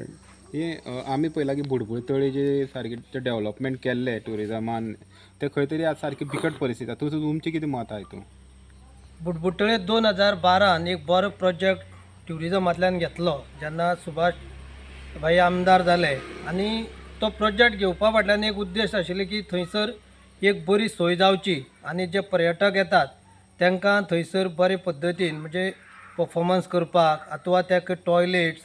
हे आमी पळयलां की बुडबुडी तळी जे सारके जे डेव्हलपमेंट केल्ले ट्युरिजमान ते खंय तरी आतां सारकी बिकट परिस्थिती आसा तुमचें तुमचें कितें मत आहा हितून बुडबुटळे दोन हजार बारान एक बरो प्रोजेक्ट ट्युरिजमांतल्यान घेतलो जेन्ना सुभाष भाई आमदार जाले आनी तो प्रोजेक्ट घेवपा फाटल्यान एक उद्देश आशिल्लो की थंयसर एक बरी सोय जावची आनी जे पर्यटक येतात तांकां थंयसर बरे पद्दतीन म्हणजे परफॉर्मन्स करपाक अथवा ताका टॉयलेट्स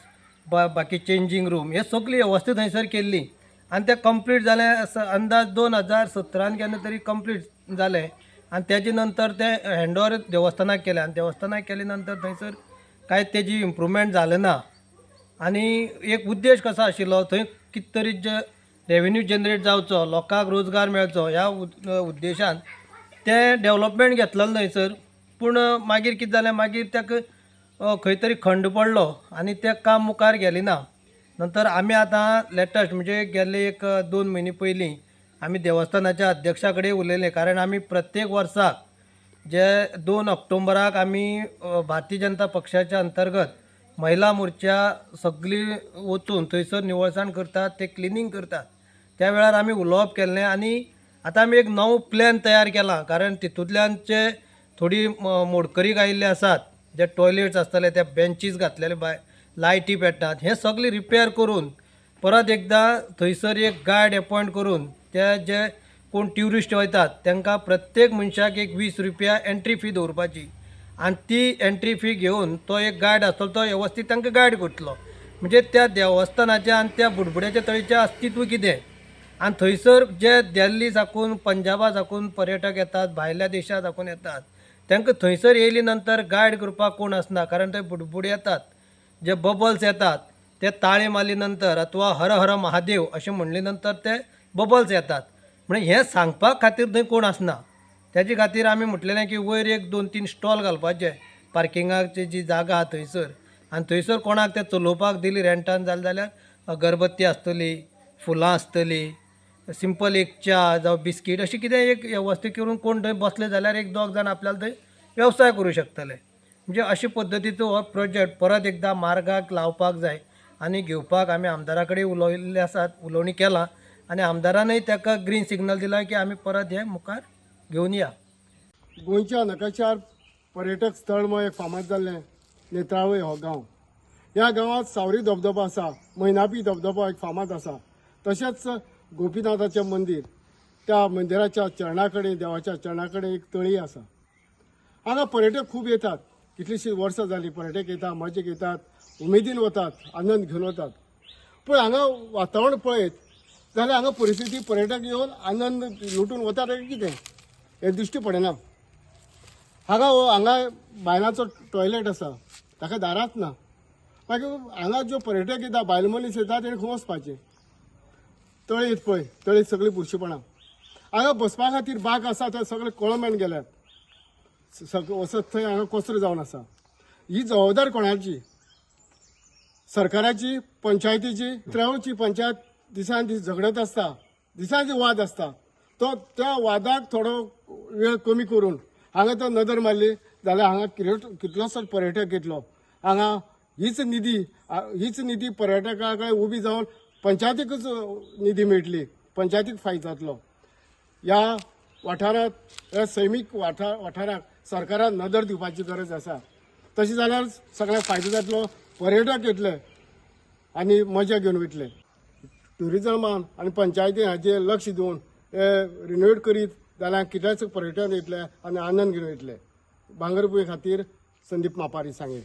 बा बाकी चेंजींग रूम हे सगळी वेवस्था थंयसर केल्ली आनी तें कंप्लीट जालें अंदाज दोन हजार सतरान केन्ना तरी कंप्लीट जालें आनी तेजे नंतर तें हँडओवर देवस्थानाक केलें आनी देवस्थानाक केले नंतर थंयसर कांय तेजी इम्प्रुवमेंट जालें ना. आनी एक उद्देश कसो आशिल्लो थंय कित तरी जे रेवेन्यू जनरेट जावचो लोकांक रोजगार मेळचो ह्या उद्देशान तें डेव्हलपमेंट घेतलेलो थंयसर पूण मागीर कितें जालें मागीर ताका खंय तरी खंड पडलो आनी तें काम मुखार गेलें ना. नंतर आमी आतां लेटस्ट म्हणजे गेल्ले एक दोन म्हयने पयलीं आमी देवस्थानाच्या अध्यक्षा कडेन उलयलें कारण आमी प्रत्येक वर्साक जे दोन ऑक्टोबराक आमी भारतीय जनता पक्षाच्या अंतर्गत महिला मोर्चा सगळी वचून थंयसर निवळसाण करतात ते क्लिनींग करतात. त्या वेळार आमी उलोवप केल्लें आनी आतां आमी एक नवो प्लॅन तयार केला. कारण तितूंतल्यान जे थोडी मोडकरीक आयिल्ले आसात जे टॉयलेट्स आसतले ते बेंचीस घातलेले बाय लायटी पेटतात. हे सगळे रिपेअर करून परत एकदां थंयसर एक गायड अपॉयंट करून ते जे कोण ट्युरिस्ट वयतात तांकां प्रत्येक मनशाक एक वीस रुपया एंट्री फी दवरपाची. आनी ती एंट्री फी घेवन तो एक गायड आसतलो तो वेवस्थीत तांकां गायड करतलो म्हणजे त्या देवस्थानाच्या आनी त्या बुडबुड्याच्या तळीचें अस्तित्व कितें? आनी थंयसर जे दिल्ली साकून पंजाबा साकून पर्यटक येतात भायल्या देशा साकून येतात तांकां थंयसर येयली नंतर गायड करपाक कोण आसना कारण थंय बुडबुडी येतात जे बबल्स येतात ते ताळे मारले नंतर अथवा हर हर महादेव अशें म्हणले नंतर ते बबल्स येतात. म्हणजे हें सांगपाक खातीर थंय कोण आसना त्याचे खातीर आमी म्हटलेलें की वयर एक दोन तीन स्टॉल घालपाचे. पार्किंगाची जी जागा आहा थंयसर. आनी थंयसर कोणाक ते चलोवपाक दिली रेंटान जालें जाल्यार अगरबत्ती आसतली फुलां आसतली सिंपल एक च्या जावं बिस्कीट अशें कितें एक वेवस्थीत करून कोण थंय बसले जाल्यार एक दोग जाण आपल्याला थंय वेवसाय करूं शकतले. म्हणजे अशे पद्दतीचो हो प्रोजेक्ट परत एकदां मार्गाक लावपाक जाय आनी घेवपाक आमी आमदारा कडेन उलयल्ले आसात उलोवणी केला आनी आमदारानय ताका ग्रीन सिग्नल दिला की आमी परत हे मुखार घेवन या. गोंयच्या नकाशार पर्यटक स्थळ म्हूण एक फामाद जाल्लें नेत्रावळी हो गांव. ह्या गांवांत सावरी धबधबो आसा मैनापी धबधबो एक फामाद आसा. तशेंच गोपीनाथाचें मंदीर त्या मंदिराच्या चरणा कडेन देवाच्या चरणा कडेन एक तळी आसा हांगा पर्यटक खूब येतात. कितलींशीं वर्सां जालीं पर्यटक येतात मजेक येतात उमेदीन वतात आनंद घेवन वतात पूण हांगा वातावरण पळयत जाल्यार हांगा परिस्थिती पर्यटक येवन आनंद लुटून वतात कितें हें दिश्टी पडना हांगा हो हांगा बायलांचो टॉयलेट आसा ताका दारांच ना. मागीर हांगा ज्यो पर्यटक येता बायल मनीस येता तेणी खंय वचपाचें तळयेत पळय तळयेत सगळी बुरशीपणां हांगा बसपा खातीर बाग आसा थंय सगळे कळमेन गेल्यात. सगळे वचत थंय हांगा कचरो जावन आसा ही जबाबदार कोणाची? सरकाराची पंचायतीची त्रेवची पंचायत दिसान दीस झगडत आसता दिसान दीस वाद आसता तो त्या वादाक थोडो वेळ कमी करून हांगा तो नदर मारली जाल्यार हांगा कितलो कितलोसोच पर्यटक येतलो हांगा हीच निधी हीच निधी पर्यटका कडेन उबी जावन पंचायतीकच निधी मेळटली पंचायतीक फायदो जातलो. ह्या वाठारांत ह्या सैमीक वाठार वाठाराक सरकारान नदर दिवपाची गरज आसा. तशें जाल्यार सगळ्यांक फायदो जातलो पर्यटक येतले आनी मजा घेवन वयतले ट्युरिजमान आनी पंचायतीन हाचेर लक्ष दिवन हे रिनोवेट करीत जाल्यार कितलेच पर्यटन येतले आनी आनंद घेवन वयतले भांगरभूंय खातीर संदीप मापारी सांगें